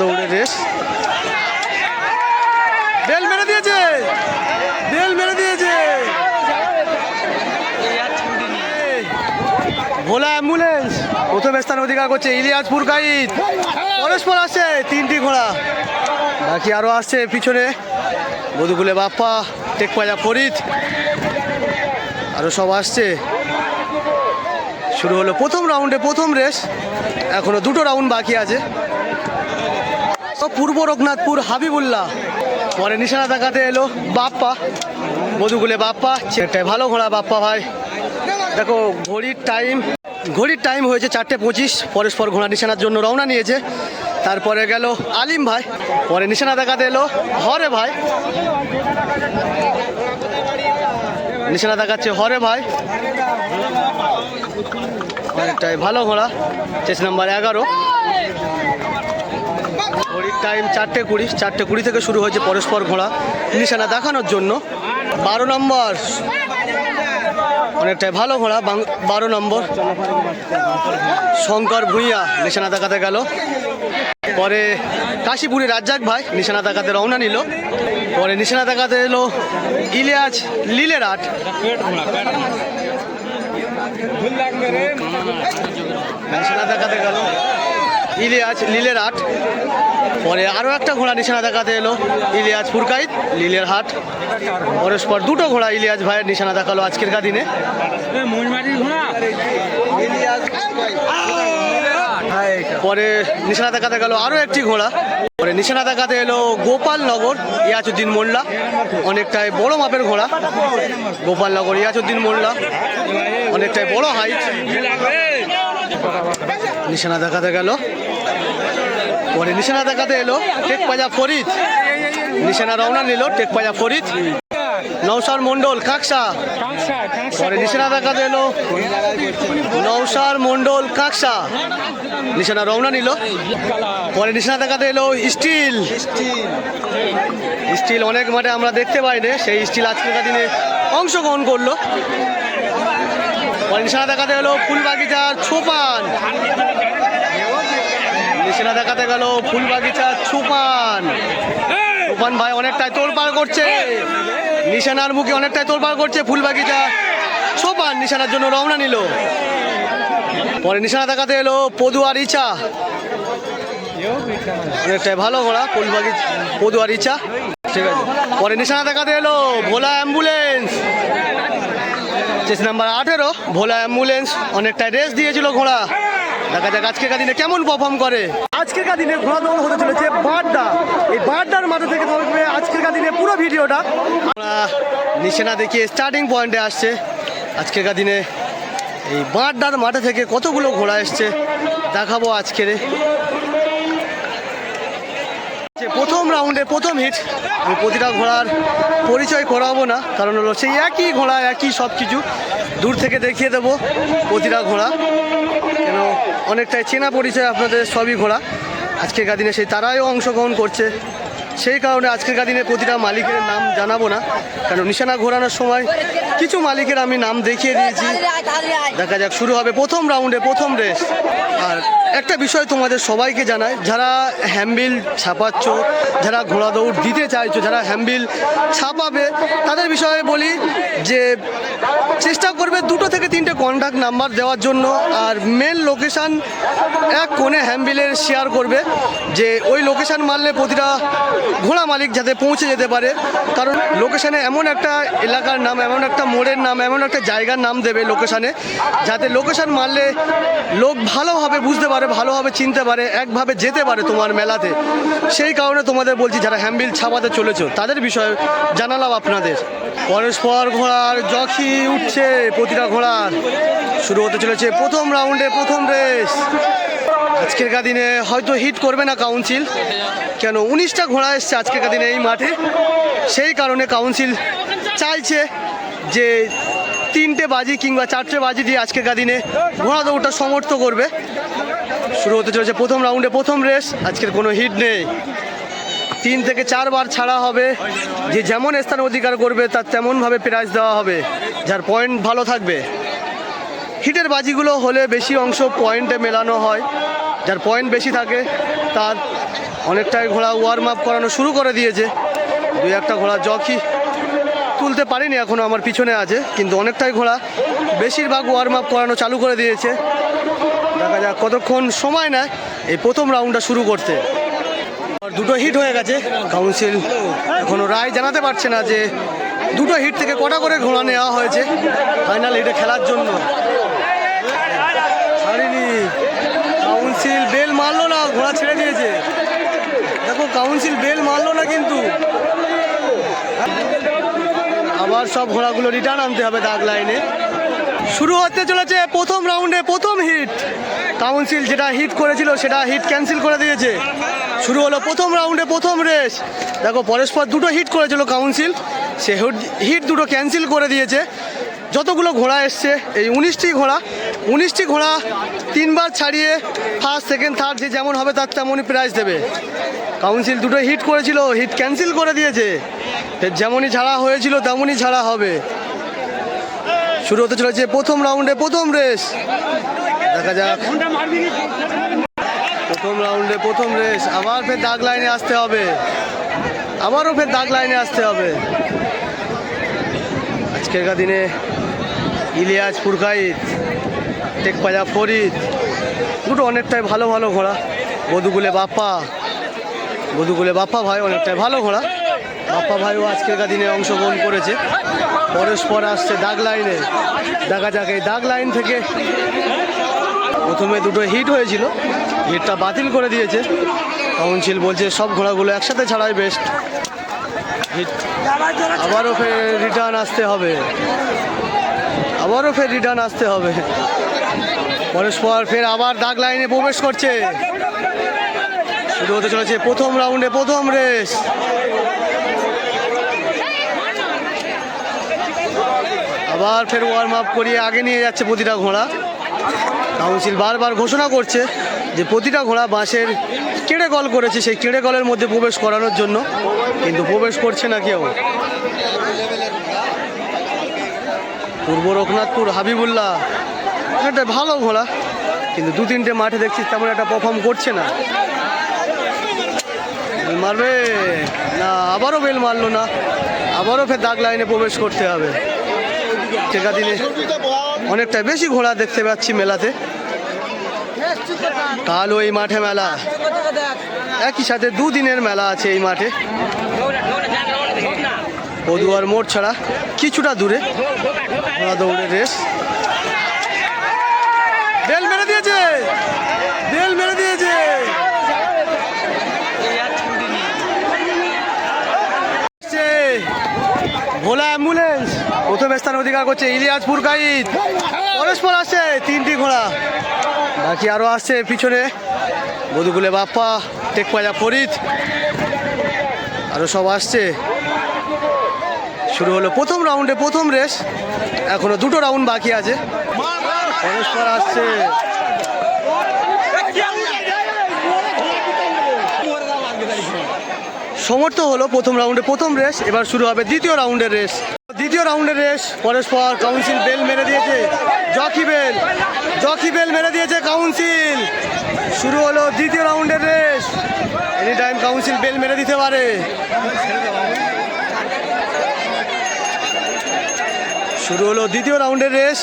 দৌড়ের race bell মেরে দিয়েছে! বেল মেরে দিয়েছে! ভোলা অ্যাম্বুলেন্স। প্রথম স্থান অধিকার করছে ইলিয়াসপুর গাইড। পরস্পর আসছে, তিনটি ঘোড়া। বাকি আরও আসছে পিছনে। বধুকুলে বাপ্পা টেক পাজা ফরিদ। আরও সব আসছে। শুরু হলো প্রথম রাউন্ডে প্রথম রেস এখনও দুটো রাউন্ড বাকি আছে। পূর্ব রঘুনাথপুর হাবিবুল্লাহ। পরে নিশানা দেখাতে এলো বাপ্পা মধুগুলে বাপ্পা একটাই ভালো ঘোড়া বাপ্পা ভাই। দেখো, ঘড়ির টাইম ঘড়ির টাইম হয়েছে চারটে পঁচিশ, পরস্পর ঘোড়া নিশানার জন্য রওনা নিয়েছে। তারপরে গেল আলিম ভাই, পরে নিশানা দেখাতে এলো হরে ভাই। নিশানা দেখাচ্ছে হরে ভাই। অনেকটাই ভালো ঘোড়া চেস নাম্বার এগারো। ঘড়ির টাইম চারটে কুড়ি চারটে কুড়ি থেকে শুরু হয়েছে পরস্পর ঘোড়া। নিশানা দেখানোর জন্য বারো নম্বর। অনেকটাই ভালো ঘোড়া বারো নম্বর। শঙ্কর ভূঁইয়া নিশানা দেখাতে গেল। পরে কাশীপুরি রাজ্জাক ভাই নিশানা দেখাতে রওনা নিল। পরে নিশানা দেখাতে এলো ইলিয়াস লিলের আট। নিশানা দেখাতে গেল। ইলিয়াস লিলের হাট। পরে আরও একটা ঘোড়া নিশানা দেখাতে এলো, ইলিয়াজ ফুরকাইত, লিলের হাট। পরস্পর দুটো ঘোড়া ইলিয়াস ভাইয়ের নিশানা দেখাল আজকের কা দিনে। পরে নিশানা দেখাতে গেল আরও একটি ঘোড়া। পরে নিশানা দেখাতে এলো গোপালনগর ইয়াজুদ্দিন মোল্লা। অনেকটাই বড় মাপের ঘোড়া। গোপালনগর ইয়াজুদ্দিন মোল্লা। অনেকটাই বড় হাইট নিশানা দেখাতে গেল। পরে নিশানা দেখাতে এলো, টেক পাজা ফরিদ। নিশানা রওনা নিল, টেক পাজা ফরিদ। নৌসার মন্ডল কাকসা। পরে নিশানা দেখাতে এলো নৌসার মন্ডল কাকসা। নিশানা রওনা নিল। পরে নিশানা দেখাতে এলো স্টিল। স্টিল অনেক মাঠে আমরা দেখতে পাই না, সেই স্টিল আজকের দিনে অংশগ্রহণ করল। পরে নিশানা দেখাতে এলো ফুলবাগিচার, ছোপান। নিশানা দেখাতে গেল ফুলবাগিচার ছোপান। ছোপান ভাই অনেকটাই তোড়পাড় করছে। নিশানার মুখে অনেকটাই তোড়পাড় করছে ফুল বাগিচা ছোপান নিশানার জন্য রওনা নিল। পরে নিশানা দেখাতে এলো পদু আর ইচা অনেকটাই ভালো ঘোড়া ফুলবাগিচ পদুয়ার ইচা ঠিক আছে। পরে নিশানা দেখাতে এলো ভোলা অ্যাম্বুলেন্স। চেস নাম্বার আঠেরো ভোলা অ্যাম্বুলেন্স অনেকটাই রেস দিয়েছিল ঘোড়া। দেখা যাক আজকের দিনে কেমন পারফর্ম করে। আজকের দিনে ঘোড়া দৌড় হতে চলেছে বাড্ডা। এই বাড্ডার মাথা থেকে থাকবে আজকের দিনে পুরো ভিডিওটা। আমরা নিশানা দেখিয়ে স্টার্টিং পয়েন্টে আসছে। আজকের দিনে এই বাড্ডার মাঠে থেকে কতগুলো ঘোড়া এসছে দেখাবো আজকের। যে প্রথম রাউন্ডে প্রথম হিট আমি প্রতিটা ঘোড়ার পরিচয় করাবো না, কারণ হলো সেই একই ঘোড়া, একই সব কিছু দূর থেকে দেখিয়ে দেবো প্রতিটা ঘোড়া। কেন অনেকটাই চেনা পরিচয় আপনাদের, সবই ঘোড়া। আজকের দিনে সেই তারাইও অংশগ্রহণ করছে। সেই কারণে আজকের দিনে প্রতিটা মালিকের নাম জানাব না, কারণ নিশানা ঘোরানোর সময় কিছু মালিকের আমি নাম দেখিয়ে দিয়েছি। দেখা যাক, শুরু হবে প্রথম রাউন্ডে প্রথম রেস আর একটা বিষয় তোমাদের সবাইকে জানাই, যারা হ্যাম্বিল ছাপাচ্ছ, যারা ঘোড়া দৌড় দিতে চাইছো, যারা হ্যাম্বিল ছাপাবে, তাদের বিষয়ে বলি যে চেষ্টা করবে দুটো থেকে তিনটে কন্ট্যাক্ট নাম্বার দেওয়ার জন্য। আর মেন লোকেশান এক কোণে হ্যাম্বিলের শেয়ার করবে, যে ওই লোকেশান মারলে প্রতিটা ঘোড়া মালিক যাতে পৌঁছে যেতে পারে। কারণ লোকেশানে এমন একটা এলাকার নাম, এমন একটা মোড়ের নাম, এমন একটা জায়গার নাম দেবে লোকেশানে, যাতে লোকেশান মারলে লোক ভালোভাবে বুঝতে পারে, ভালোভাবে চিনতে পারে, একভাবে যেতে পারে তোমার মেলাতে। সেই কারণে তোমাদের বলছি, যারা হ্যাম্বিল ছাপাতে চলেছো, তাদের বিষয়ে জানালাম আপনাদের। পরস্পর ঘোড়ার জখি উঠছে প্রতিটা ঘোড়ার। শুরু হতে চলেছে প্রথম রাউন্ডে, প্রথম রেস। আজকের দিনে হয়তো হিট করবে না কাউন্সিল, কেন উনিশটা ঘোড়া এসছে আজকের দিনে এই মাঠে। সেই কারণে কাউন্সিল চাইছে যে তিনটে বাজি কিংবা চারটে বাজি দিয়ে আজকের দিনে ঘোড়া দৌড়টা সমর্থ করবে। শুরু হতে চলেছে প্রথম রাউন্ডে, প্রথম রেস, আজকের কোনো হিট নেই। তিন থেকে চারবার ছাড়া হবে। যে যেমন স্থান অধিকার করবে, তার তেমনভাবে প্রাইজ দেওয়া হবে। যার পয়েন্ট ভালো থাকবে। হিটের বাজিগুলো হলে বেশি অংশ পয়েন্টে মেলানো হয়। যার পয়েন্ট বেশি থাকে, তার অনেকটাই ঘোড়া ওয়ার্ম আপ করানো শুরু করে দিয়েছে। দুই একটা ঘোড়া জকি তুলতে পারিনি, এখনও আমার পিছনে আছে, কিন্তু অনেকটাই ঘোড়া। বেশিরভাগ ওয়ার্ম আপ করানো চালু করে দিয়েছে। দেখা যাক কতক্ষণ সময় নেয় এই প্রথম রাউন্ডটা শুরু করতে। দুটো হিট হয়ে গেছে। কাউন্সিল এখনও রায় জানাতে পারছে না যে দুটো হিট থেকে কটা করে ঘোড়া নেওয়া হয়েছে। ফাইনাল হিটে খেলার জন্য। ছাড়িনি। কাউন্সিল বেল মারলো না, ঘোড়া ছেড়ে দিয়েছে। দেখো কাউন্সিল বেল মারলো না কিন্তু আবার সব ঘোড়াগুলো রিটার্ন আনতে হবে দাগ লাইনে শুরু হতে চলেছে প্রথম রাউন্ডে প্রথম হিট কাউন্সিল যেটা হিট করেছিল, সেটা হিট ক্যান্সেল করে দিয়েছে। শুরু হলো প্রথম রাউন্ডে প্রথম রেস দেখো, পরস্পর দুটো হিট করেছিল কাউন্সিল সে হিট দুটো ক্যান্সেল করে দিয়েছে। যতগুলো ঘোড়া এসছে, এই উনিশটি ঘোড়া উনিশটি ঘোড়া তিনবার ছাড়িয়ে ফার্স্ট সেকেন্ড থার্ড যে যেমন হবে তার তেমনই প্রাইজ দেবে। কাউন্সিল দুটো হিট করেছিল হিট ক্যান্সেল করে দিয়েছে। যেমনই ছাড়া হয়েছিল তেমনই ছাড়া হবে। শুরু হতে চলেছে প্রথম রাউন্ডে, প্রথম রেস। দেখা যাক। প্রথম রাউন্ডে প্রথম রেস। আবার ফের দাগ লাইনে আসতে হবে। আবারও ফের দাগ লাইনে আসতে হবে। আজকেরকার দিনে ইলিয়াস ফুরকাইত টেকপাজা ফরিদ। দুটো অনেকটাই ভালো ভালো ঘোড়া। বধুগুলে বাপ্পা। বধুগুলে বাপ্পা ভাই, অনেকটাই ভালো ঘোড়া। বাপ্পা ভাইও আজকেরকার দিনে অংশগ্রহণ করেছে। পরস্পর আসছে দাগ লাইনে। দেখা যাক এই দাগ লাইন থেকে প্রথমে দুটো হিট হয়েছিল। হিটটা বাতিল করে দিয়েছে। কাউন্সিল বলছে সব ঘোড়াগুলো একসাথে ছাড়াই বেস্ট হিট আবারও ফের রিটার্ন আসতে হবে। আবারও ফের রিটার্ন আসতে হবে। পরস্পর ফের আবার দাগ লাইনে প্রবেশ করছে। শুরু হতে চলেছে প্রথম রাউন্ডে, প্রথম রেস। আবার ফের ওয়ার্ম আপ করিয়ে আগে নিয়ে যাচ্ছে প্রতিটা ঘোড়া। কাউন্সিল বারবার ঘোষণা করছে যে প্রতিটা ঘোড়া বাঁশের কেড়ে কল করেছে, সেই কেড়ে কলের মধ্যে প্রবেশ করানোর জন্য। কিন্তু প্রবেশ করছে না কেউ। পূর্ব রঘুনাথপুর হাবিবুল্লাহ। একটা ভালো ঘোড়া, কিন্তু দু তিনটে মাঠে দেখছি তেমন একটা পারফর্ম করছে না। বেল মারবে? না, আবারও বেল মারলো না। আবারও ফের দাগ লাইনে প্রবেশ করতে হবে। টেকা দিনে অনেকটা বেশি ঘোড়া দেখতে পাচ্ছি মেলাতে। কালও এই মাঠে মেলা। একই সাথে দুদিনের মেলা আছে এই মাঠে। পদুয়ার মোড় ছাড়া কিছুটা দূরে। ঘোড়া দৌড়ের রেস বেল মেরে দিয়েছে বেল মেরে দিয়েছে আসছে। ভোলা অ্যাম্বুলেন্স প্রথম স্থান অধিকার করছে ইলিয়াসপুর গাইড পরস্পর আসছে, তিনটি ঘোড়া। বাকি আরও আসছে পিছনে। বধুগুলে বাপ্পা, টেকপাজা ফরিদ। আরও সব আসছে। শুরু হলো প্রথম রাউন্ডে প্রথম রেস এখনও দুটো রাউন্ড বাকি আছে। পরস্পর আসছে। সমর্থ হলো প্রথম রাউন্ডে প্রথম রেস এবার শুরু হবে দ্বিতীয় রাউন্ডের রেস দ্বিতীয় রাউন্ডের রেস পরস্পর কাউন্সিল বেল মেরে দিয়েছে, জকি বেল জকি বেল মেরে দিয়েছে কাউন্সিল। শুরু হলো দ্বিতীয় রাউন্ডের race any time council bail মেরে দিতে পারে। শুরু হলো দ্বিতীয় রাউন্ডের race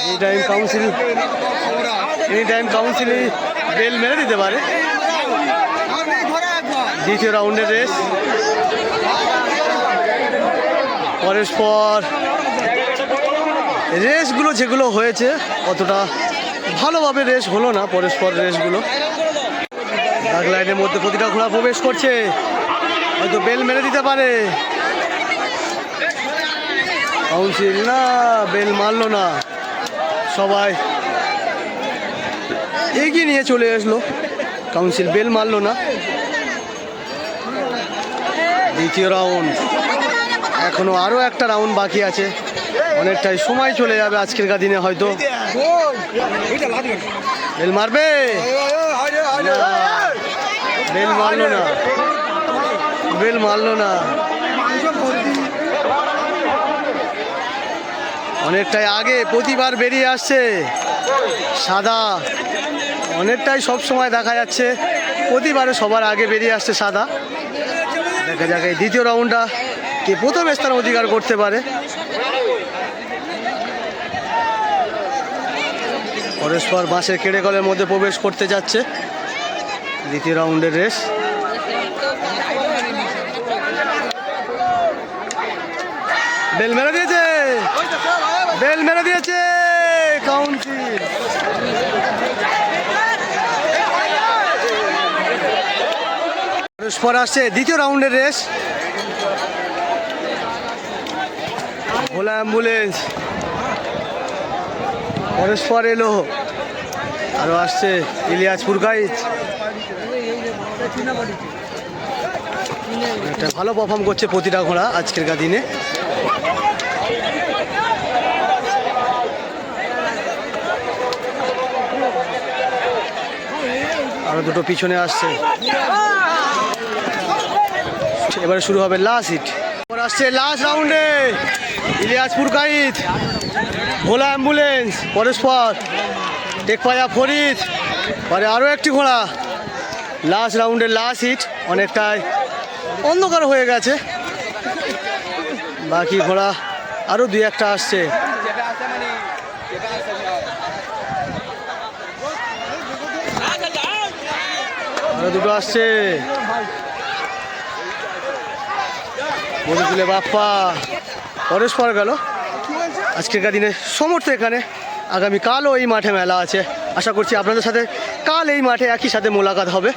any time council any time council bail মেরে দিতে পারে। দ্বিতীয় রাউন্ডের রেস পরস্পর রেসগুলো যেগুলো হয়েছে, অতটা ভালোভাবে রেস হলো না পরস্পর রেসগুলো দাগ লাইনের মধ্যে প্রতিটা ঘোড়া প্রবেশ করছে। হয়তো বেল মেরে দিতে পারে। কাউন্সিল না বেল মারলো না। সবাই এগিয়ে নিয়ে চলে আসলো। কাউন্সিল বেল মারলো না। দ্বিতীয় রাউন্ড এখনও আরও একটা রাউন্ড বাকি আছে। অনেকটাই সময় চলে যাবে আজকের দিনে হয়তো। বেল মারবে? বেল মারলো না। বেল মারলো না। অনেকটাই আগে প্রতিবার বেরিয়ে আসছে। সাদা। অনেকটাই সব সময় দেখা যাচ্ছে। প্রতিবারে সবার আগে বেরিয়ে আসছে সাদা। দেখা যাক এই দ্বিতীয় রাউন্ডটা কে প্রথম স্থান অধিকার করতে পারে। পরস্পর বাঁশের কেড়ে কলের মধ্যে প্রবেশ করতে যাচ্ছে। দ্বিতীয় রাউন্ডের রেস। বেল মেরে দিয়েছে! বেল মেরে দিয়েছে! কাউন্সিল। পরস্পর আসছে দ্বিতীয় রাউন্ডের রেস। ভোলা অ্যাম্বুলেন্স। পরস্পর এলো। আরও আসছে ইলিয়াস ফুরকাইত একটা ভালো পারফর্ম করছে প্রতিটা ঘোড়া আজকের দিনে। আরও দুটো পিছনে আসছে। এবারে শুরু হবে লাস্ট হিট এবার আসছে লাস্ট রাউন্ডে ইলিয়াস ফুরকাইত ভোলা অ্যাম্বুলেন্স পরস্পর টেকপায়া ফরিদ। পরে আরও একটি ঘোড়া। লাস্ট রাউন্ডের লাস্ট হিট অনেকটাই অন্ধকার হয়ে গেছে। বাকি ঘোড়া আরও দুই একটা আসছে। আরও দুটো আসছে। মধুকুলে বাপ্পা। পরস্পর গেল। আজকেরকার দিনে সমর্থ এখানে। আগামীকালও এই মাঠে মেলা আছে। আশা করছি আপনাদের সাথে কাল এই মাঠে একই সাথে মোলাকাত হবে।